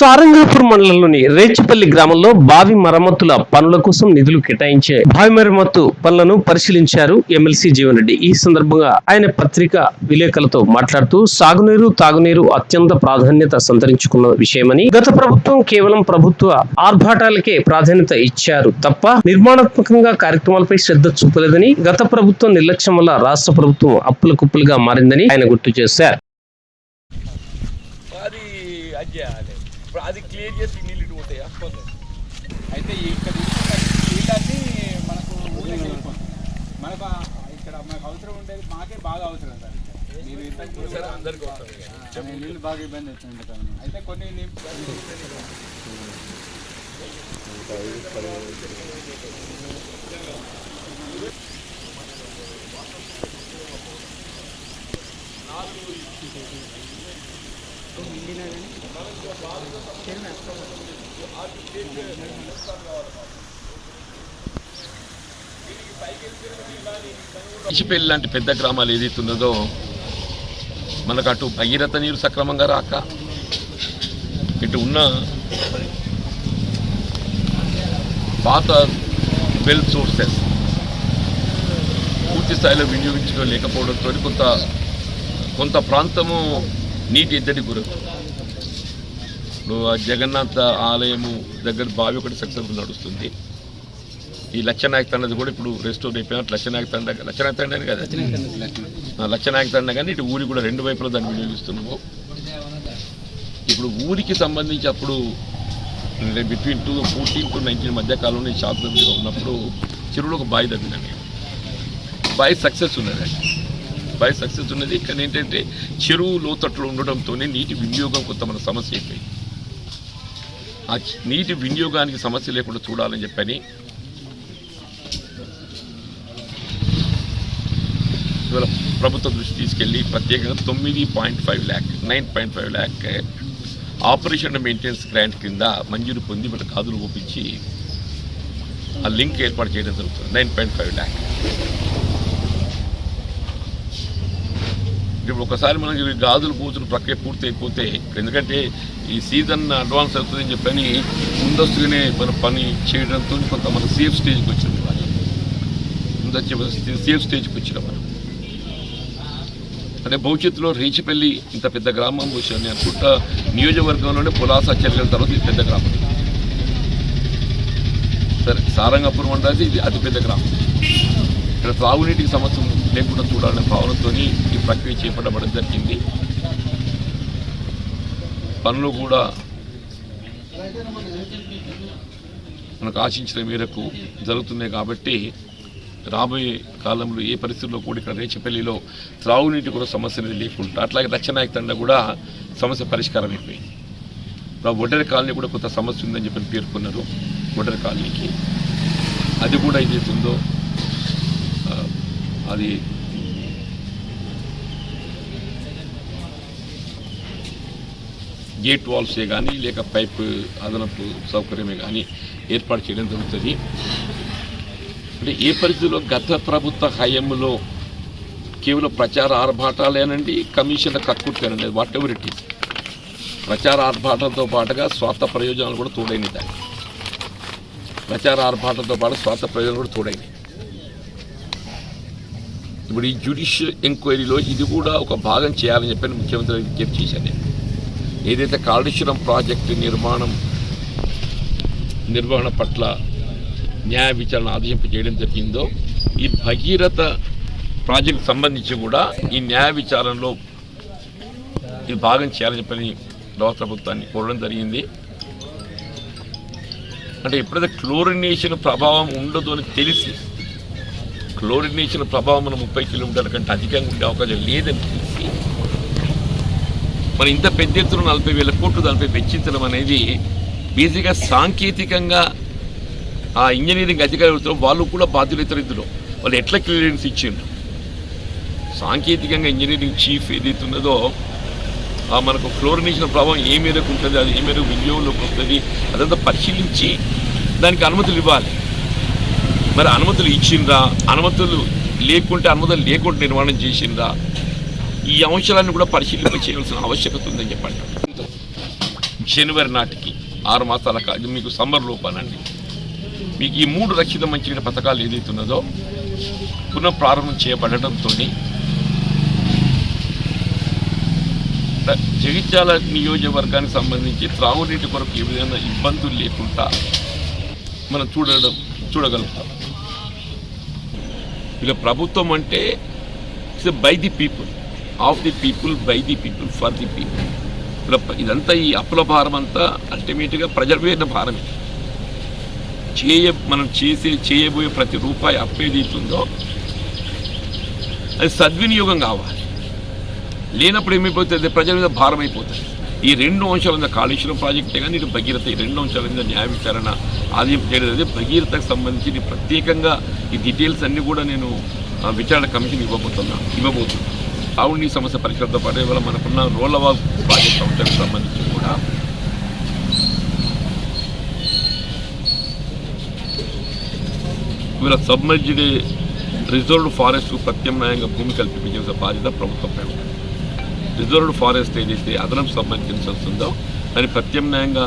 సారంగాపూర్ మండలంలోని రేచిపల్లి గ్రామంలో బావి మరమ్మతుల పనుల కోసం నిధులు కేటాయించే బావి మరమ్మత్తు పనులను పరిశీలించారు ఎమ్మెల్సీ జీవన్ రెడ్డి. ఈ సందర్భంగా ఆయన పత్రిక విలేకరులతో మాట్లాడుతూ సాగునీరు తాగునీరు అత్యంత ప్రాధాన్యత సంతరించుకున్న విషయమని గత ప్రభుత్వం కేవలం ప్రభుత్వ ఆర్భాటాలకే ప్రాధాన్యత ఇచ్చారు తప్ప నిర్మాణాత్మకంగా కార్యక్రమాలపై శ్రద్ధ చూపలేదని గత ప్రభుత్వం నిర్లక్ష్యం వల్ల రాష్ట్ర ప్రభుత్వం అప్పుల కుప్పలుగా మారిందని ఆయన గుర్తు చేశారు అది అది చేయాలి ఇప్పుడు అది క్లియర్ చేసి నీళ్ళు ఇటు పోతాయా? అయితే ఇక్కడ నీళ్ళన్నీ మనకు. మనకు ఇక్కడ మనకు అవసరం ఉండేది మాకే బాగా అవసరం సార్. మీరు ఇంతకు నీళ్ళు బాగా ఇబ్బంది కదా అయితే కొన్ని నీ- ఇచ్చిపల్లి లాంటి పెద్ద గ్రామాలు ఏదైతే ఉన్నదో మనకు అటు భగీరథ నీరు సక్రమంగా రాక ఇటు ఉన్న పాత వెల్ సోర్సెస్ పూర్తి స్థాయిలో వినియోగించుకోలేకపోవడంతో కొంత కొంత ప్రాంతము నీటి ఎద్దడి గురవుతుంది ఇప్పుడు ఆ జగన్నాథ ఆలయము దగ్గర బావి ఒకటి సక్సెస్ఫుల్ నడుస్తుంది. ఈ లచ్చనాయక తండది కూడా ఇప్పుడు రెస్టోర్ అయిపోయినట్టు లచ్చనాయక తండ లచ్చనాయక తండ కదా. ఆ లచ్చనాయక తండ కానీ ఇటు ఊరికి కూడా రెండు వైపులా దాన్ని వినియోగిస్తున్నాము ఇప్పుడు ఊరికి సంబంధించి అప్పుడు between two fourteen to nineteen మధ్య కాలంలో షాప్ ఉన్నప్పుడు చెరువులో ఒక బావి తగ్గినాను బావి సక్సెస్ ఉన్నది. బై సక్సెస్ ఉన్నది. కానీ ఏంటంటే చెరువు లోతట్లో ఉండడంతోనే నీటి వినియోగం కొంత మన సమస్య అయిపోయింది. ఆ నీటి వినియోగానికి సమస్య లేకుండా చూడాలని చెప్పని ఇవాళ ప్రభుత్వ దృష్టి తీసుకెళ్ళి ప్రత్యేకంగా తొమ్మిది point five lakh nine point five lakh operation maintenance grant కింద మంజూరు పొంది మన కాదులు ఒప్పించి ఆ లింక్ ఏర్పాటు చేయడం జరుగుతుంది. Nine point five lakh. ఇప్పుడు ఒకసారి మనకి గాజులు పూజలు ప్రక్రియ పూర్తి అయిపోతే ఎందుకంటే ఈ సీజన్ అడ్వాన్స్ అవుతుందని చెప్పని ముందస్తుగానే మన పని చేయడంతో కొంత మన సేఫ్ స్టేజ్కి వచ్చింది వాళ్ళు. ముందొచ్చే సేఫ్ స్టేజ్కి వచ్చినాం మనం. అంటే భవిష్యత్తులో రీచిపల్లి ఇంత పెద్ద గ్రామం వచ్చాను అనుకుంటా నియోజకవర్గంలోనే పులాస చర్యల తర్వాత ఇది పెద్ద గ్రామం. సరే సారంగపురం అంటే ఇది అతిపెద్ద గ్రామం. ఇక్కడ త్రాగునీటికి సమస్య లేకుండా చూడాలనే భావనతో ఈ ప్రక్రియ చేపట్టబడడం జరిగింది. పనులు కూడా మనకు ఆశించిన మేరకు జరుగుతున్నాయి కాబట్టి రాబోయే కాలంలో ఏ పరిస్థితుల్లో కూడా ఇక్కడ రేచపల్లిలో త్రాగునీటి కూడా సమస్య అనేది లేకుండా అట్లాగే రచ్చనాయక తండ కూడా సమస్య పరిష్కారం అయిపోయింది. ఒడ్డరి కాలనీ కూడా కొంత సమస్య ఉందని చెప్పి పేర్కొన్నారు ఒడ్డరి కాలనీకి. అది కూడా ఏదైతుందో ఉందో అది గేట్ వాల్సే కానీ లేక పైప్ అదనపు సౌకర్యమే కానీ ఏర్పాటు చేయడం జరుగుతుంది అంటే ఏ పరిస్థితిలో గత ప్రభుత్వ హయాంలో కేవలం ప్రచార ఆర్భాటాలేనండి కమిషన్ల కక్కుర్తానండి వాట్ ఎవర్ ఇట్ ఈస్ ప్రచార ఆర్భాటంతో పాటుగా స్వార్థ ప్రయోజనాలు కూడా తోడైనవి దాన్ని ప్రచార ఆర్భాటంతో పాటు స్వార్థ ప్రయోజనాలు కూడా తోడైనవి ఇప్పుడు ఈ జ్యుడిషియల్ ఎంక్వైరీలో ఇది కూడా ఒక భాగం చేయాలని చెప్పి ముఖ్యమంత్రి విజ్ఞప్తి చేశాను నేను ఏదైతే కాళేశ్వరం ప్రాజెక్టు నిర్మాణం నిర్వహణ పట్ల న్యాయ విచారణ ఆదేశింప చేయడం జరిగిందో ఈ భగీరథ ప్రాజెక్ట్ సంబంధించి కూడా ఈ న్యాయ విచారణలో ఇది భాగం చేయాలని చెప్పని రాష్ట్ర ప్రభుత్వాన్ని కోరడం జరిగింది. అంటే ఎప్పుడైతే క్లోరినేషన్ ప్రభావం ఉండదు అని తెలిసి క్లోరినేషన్ ప్రభావం ముప్పై కిలోమీటర్ల కంటే అధికంగా ఉండే అవకాశం లేదని తెలిసి మరి ఇంత పెద్ద ఎత్తున నలభై వేల కోట్లు దానిపై వెచ్చించడం అనేది బేసిక్గా సాంకేతికంగా ఆ ఇంజనీరింగ్ అధికారులతో వాళ్ళు కూడా బాధ్యులైతారు ఇందులో. వాళ్ళు ఎట్లా క్లియరెన్స్ ఇచ్చిండ్రు? సాంకేతికంగా ఇంజనీరింగ్ చీఫ్ ఏదైతే ఉన్నదో ఆ మనకు క్లోరినేషన్ ప్రభావం ఏ మేరకు ఉంటుంది అది ఏ మేరకు వినియోగంలోకి వస్తుంది అదంతా పరిశీలించి దానికి అనుమతులు ఇవ్వాలి. మరి అనుమతులు ఇచ్చిండ్రా? అనుమతులు లేకుంటే అనుమతులు లేకుండా నిర్మాణం చేసిండ్రా? ఈ అంశాలన్నీ కూడా పరిశీలింప చేయాల్సిన ఆవశ్యకత ఉందని చెప్పండి. జనవరి నాటికి ఆరు మాసాల కాదు మీకు సమ్మర్ లోపానండి మీకు ఈ మూడు రక్షిత మంచి పథకాలు ఏదైతే ఉన్నదో పునఃప్రారంభం చేయబడటంతో జగిత్యాల నియోజకవర్గానికి సంబంధించి త్రాగునీటి కొరకు ఏ విధంగా ఇబ్బందులు లేకుండా మనం చూడడం చూడగలుగుతాం. ఇక ప్రభుత్వం అంటే it's by the people of the people by the people for the people ఇదంతా ఈ అప్పుల భారం అంతా అల్టిమేట్గా ప్రజలపైన భారమే. చేయ మనం చేసే చేయబోయే ప్రతి రూపాయి అప్పు అది సద్వినియోగం కావాలి. లేనప్పుడు ఏమైపోతుంది? ప్రజల మీద భారం అయిపోతుంది. ఈ రెండు అంశాల మీద కాళేశ్వరం ప్రాజెక్టే కానీ ఇటు భగీరథ ఈ రెండు అంశాల మీద న్యాయ విచారణ ఆదాయం చేయడం అదే భగీరథకు సంబంధించి ప్రత్యేకంగా ఈ డీటెయిల్స్ అన్నీ కూడా నేను ఆ, విచారణ కమిషన్ ఇవ్వబోతున్నా ఇవ్వబోతున్నా ఆవుని సమస్య పరిష్కారంతో పాటు ఇవాళ మనకున్న రోలవాగ్ ప్రాజెక్ట్ అంశానికి సంబంధించి కూడా ఇవాళ సబ్మర్జ్డ్ రిజర్వ్డ్ ఫారెస్ట్ ప్రత్యామ్నాయంగా భూమి కల్పించాల్సిన బాధ్యత ప్రభుత్వంపై ఉంది. రిజర్వ్డ్ ఫారెస్ట్ ఏదైతే అదనపు సంబంధించి వస్తుందో దాన్ని ప్రత్యామ్నాయంగా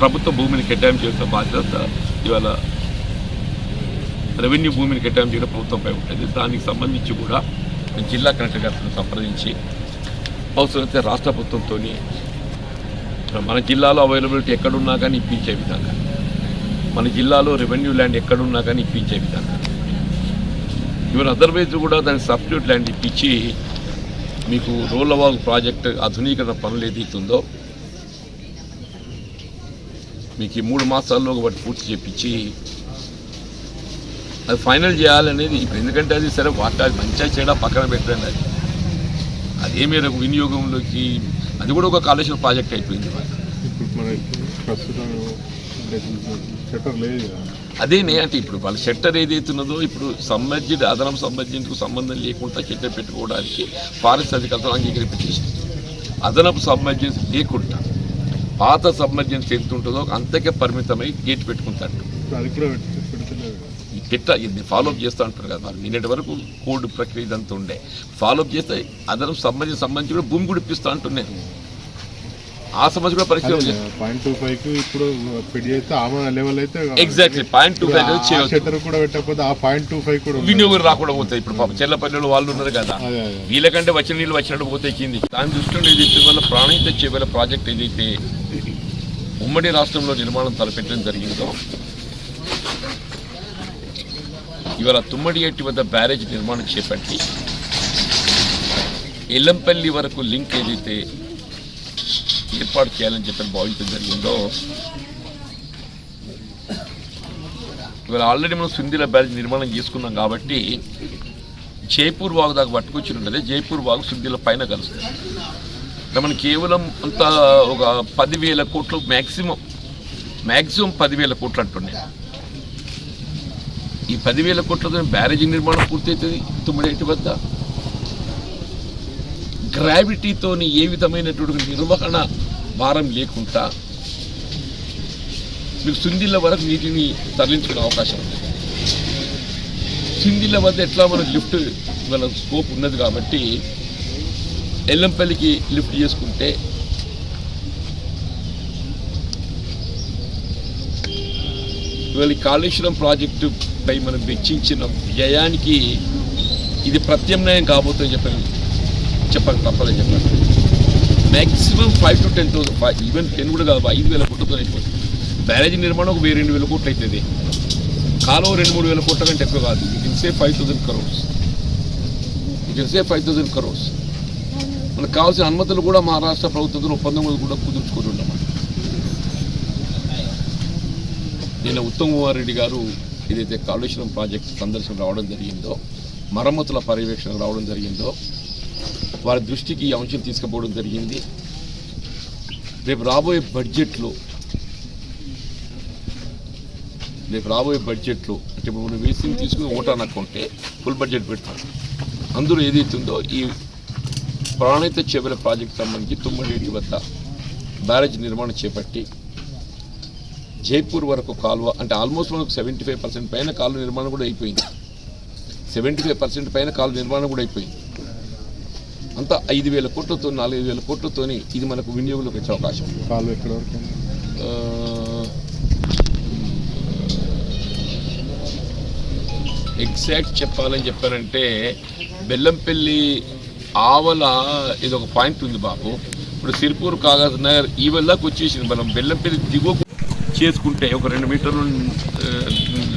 ప్రభుత్వ భూమిని కేటాయించాల్సిన బాధ్యత ఇవాళ రెవెన్యూ భూమిని కేటాయించడం ప్రభుత్వంపై ఉంటుంది. దానికి సంబంధించి కూడా జిల్లా కలెక్టర్ గారిని సంప్రదించి అవసరమైతే రాష్ట్ర ప్రభుత్వంతో మన జిల్లాలో అవైలబిలిటీ ఎక్కడున్నా కానీ ఇప్పించే విధంగా మన జిల్లాలో రెవెన్యూ ల్యాండ్ ఎక్కడున్నా కానీ ఇప్పించే విధంగా. ఈవెన్ అదర్వైజ్ కూడా దాని సబ్స్టిట్యూట్ ల్యాండ్ ఇప్పించి మీకు రోలవాగ్ ప్రాజెక్ట్ ఆధునీకరణ పనులు ఏదైతుందో మీకు ఈ మూడు మాసాల్లో వాటి పూర్తి చేపించి అది ఫైనల్ చేయాలనేది ఇప్పుడు ఎందుకంటే అది సరే వాటి మంచిగా చేయడా పక్కన పెట్టండి అది. అదే మేరకు వినియోగంలోకి అది కూడా ఒక కాళేశ్వర ప్రాజెక్ట్ అయిపోయింది ఇప్పుడు ప్రస్తుతం అదేనే అంటే ఇప్పుడు వాళ్ళ షట్టర్ ఏదైతే ఉన్నదో ఇప్పుడు సమ్మర్జిడ్ అదనం సమ్మర్జిడ్కు సంబంధం లేకుండా షట్టర్ పెట్టుకోవడానికి ఫారెస్ట్ అధికారులతో అంగీకరింపచేసింది. అదనపు సబ్మర్జెన్స్ లేకుండా పాత సబ్మర్జెన్స్ ఎంత ఉంటుందో అంతకే పరిమితమై గేట్ పెట్టుకుంటాడు. అది పెట్టి ఇది ఫాలోఅప్ చేస్తూ ఉంటారు కదా మరి నిన్నటి వరకు కోడ్ ప్రక్రియ ఇదంతా ఉండే. ఫాలోఅప్ చేస్తే అదనపు సబ్మర్జెన్స్ సంబంధించి కూడా భూమి కూడా ఇప్పిస్తూ అంటున్నాను ఆ సమస్య కూడా పరిస్థితి పాయింట్ టూ ఫైవ్కి ఇప్పుడు ఫిట్ చేస్తే ఆమె లెవెల్ అయితే exactly point two five shutter కూడా పెట్టకపోతే ఆ పాయింట్ టూ ఫైవ్ కూడా. వినియోగం రాకుండా పోతాయి ఇప్పుడు పాపం. చెల్లపల్లిలో వాళ్ళు ఉన్నారు కదా. వీళ్ళకంటే వచ్చిన నీళ్ళు వచ్చినట్టు పోతే కింది దాని దృష్టిలో ఏదైతే వల్ల ప్రాణహిత చేపల ప్రాజెక్ట్ ఏదైతే ఉమ్మడి రాష్ట్రంలో నిర్మాణం తలపెట్టడం జరిగిందో ఇవాళ తుమ్మడి ఎట్టి వద్ద బ్యారేజ్ నిర్మాణం చేపట్టి ఎల్లంపల్లి వరకు లింక్ ఏదైతే ఏర్పాటు చేయాలని చెప్పి భావించడం జరిగిందో ఇవాళ ఆల్రెడీ మనం సుందిల బ్యారేజ్ నిర్మాణం చేసుకున్నాం కాబట్టి జైపూర్ వాగు దాకా పట్టుకొచ్చి ఉంటుంది జైపూర్ వాగు సుందిల పైన కలుస్తుంది మనం కేవలం అంత ఒక పదివేల కోట్లు మ్యాక్సిమం మ్యాక్సిమం పదివేల కోట్లు అంటున్నాయి ఈ పదివేల కోట్లతో బ్యారేజీ నిర్మాణం పూర్తవుతుంది తుమ్మిడేటి వద్ద. గ్రావిటీతోని ఏ విధమైనటువంటి నిర్వహణ భారం లేకుండా మీకు సుందిళ్ళ వరకు నీటిని తరలించుకునే అవకాశం ఉంది. సింధిల వద్ద ఎట్లా మనకు లిఫ్ట్ ఇవాళ స్కోప్ ఉన్నది కాబట్టి ఎల్లంపల్లికి లిఫ్ట్ చేసుకుంటే ఇవాళ కాళేశ్వరం ప్రాజెక్టు పై మనం వెచ్చించిన వ్యయానికి ఇది ప్రత్యామ్నాయం కాబోతుందని చెప్పని చెప్పక తప్పదని చెప్పండి maximum five to ten thousand five even ten కూడా కాదు ఐదు వేల కోట్లతో అయిపోతుంది బ్యారేజ్ నిర్మాణం ఒక వెయ్యి రెండు వేల కోట్లు అవుతుంది కాలువ రెండు మూడు వేల కోట్ల కంటే ఎక్కువ కాదు. You can say five thousand crores you can say five thousand crores మనకు కావాల్సిన అనుమతులు కూడా మహారాష్ట్ర ప్రభుత్వంతో ఒప్పందం కూడా కుదుర్చుకొని ఉన్నాం నిన్న ఉత్తమ్ కుమార్ రెడ్డి గారు ఏదైతే కాళేశ్వరం ప్రాజెక్ట్ సందర్శన రావడం జరిగిందో మరమ్మతుల పర్యవేక్షణ రావడం జరిగిందో వారి దృష్టికి ఈ అంశం తీసుకుపోవడం జరిగింది. రేపు రాబోయే బడ్జెట్లో రేపు రాబోయే బడ్జెట్లో అంటే ఇప్పుడు మనం వేసింది తీసుకుని ఓటాన్ అకౌంటే ఫుల్ బడ్జెట్ పెడతాం అందులో ఏదైతుందో ఈ ప్రాణిత చెవుల ప్రాజెక్ట్ సంబంధించి తుమ్మడేటి వద్ద బ్యారేజ్ నిర్మాణం చేపట్టి జైపూర్ వరకు కాలువ అంటే ఆల్మోస్ట్ మనకు సెవెంటీ ఫైవ్ పర్సెంట్ పైన కాలువ నిర్మాణం కూడా అయిపోయింది. సెవెంటీ ఫైవ్ పర్సెంట్ పైన కాలువ నిర్మాణం కూడా అయిపోయింది. అంతా ఐదు వేల కోట్లతో నాలుగు వేల కోట్లతోని ఇది మనకు వినియోగంలోకి వచ్చే అవకాశం. కాలువ ఎక్కడ వరకు ఎగ్జాక్ట్ చెప్పాలని చెప్పారంటే బెల్లంపల్లి ఆవల ఇది ఒక పాయింట్ ఉంది బాబు. ఇప్పుడు సిరిపూర్ కాగజ్ నగర్ ఈ వల్లకి వచ్చేసింది. మనం బెల్లంపల్లి దిగువ చేసుకుంటే ఒక రెండు మీటర్లు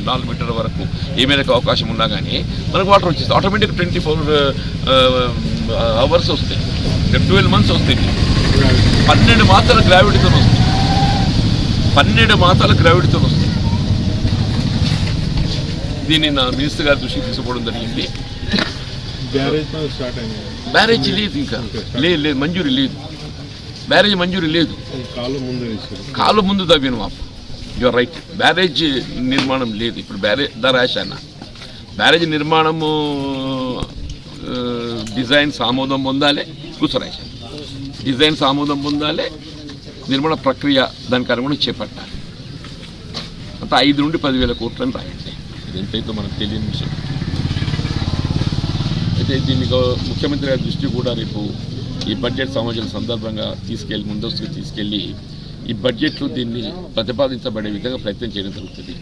నాలుగు మీటర్ల వరకు ఏ మేరకు అవకాశం ఉన్నా కానీ మనకు వాటర్ వచ్చేస్తుంది. ఆటోమేటిక్ ట్వంటీ ఫోర్ అవర్స్ వస్తాయి. ట్వెల్వ్ మంత్స్ వస్తాయి. పన్నెండు మాత్రాల గ్రావిటీతో వస్తాయి. పన్నెండు మాసాల గ్రావిటీతో వస్తుంది దీన్ని నా మినిస్టర్ గారి దృష్టికి తీసుకోవడం జరిగింది. బ్యారేజ్ లేదు ఇంకా. లేదు లేదు మంజూరీ లేదు బ్యారేజ్ మంజూరీ లేదు. కాలు ముందు తవ్విన మాపు. యువర్ రైట్ బ్యారేజ్ నిర్మాణం లేదు. ఇప్పుడు బ్యారేజ్ ద అన్న బ్యారేజ్ నిర్మాణము డిజైన్స్ ఆమోదం పొందాలి కూసరాశ డిజైన్స్ ఆమోదం పొందాలి నిర్మాణ ప్రక్రియ దానికి అనుగుణంగా చేపట్టాలి. అంటే ఐదు నుండి పదివేల కోట్లని రాయండి. ఎంతైతే మనకు తెలియని విషయం. అయితే దీన్ని ముఖ్యమంత్రి గారి దృష్టి కూడా రేపు ఈ బడ్జెట్ సమాజం సందర్భంగా తీసుకెళ్ళి ముందస్తుగా తీసుకెళ్ళి ఈ బడ్జెట్లో దీన్ని ప్రతిపాదించబడే విధంగా ప్రయత్నం చేయడం జరుగుతుంది.